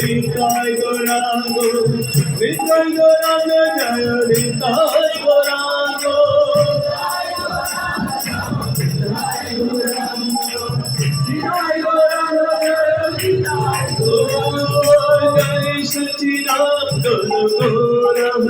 Nitai Goranga, Nitai Goranga, Jaya Nitai Goranga. सच्चिदानंद गौरव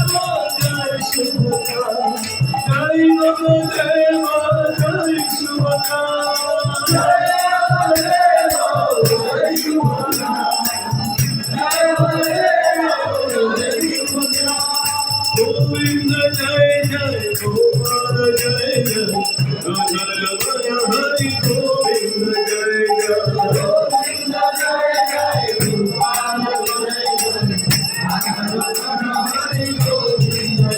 জয় নবদেব জয় সুভকা জয় নবদেব জয় সুভকা জয় নবদেব জয় সুভকা গোবিন্দ জয় জয় গোপাল জয় জয় গজল বর হরি গোবিন্দ জয় জয় গোবিন্দ জয় জয় গোপাল জয় জয় গজল বর Hari Govinda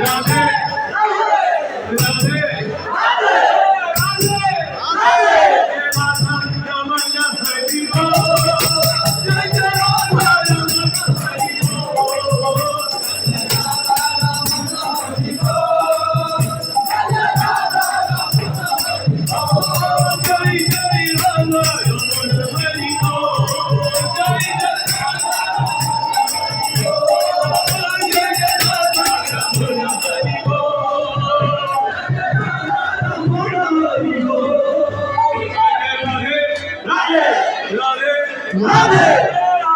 Oh, Oh,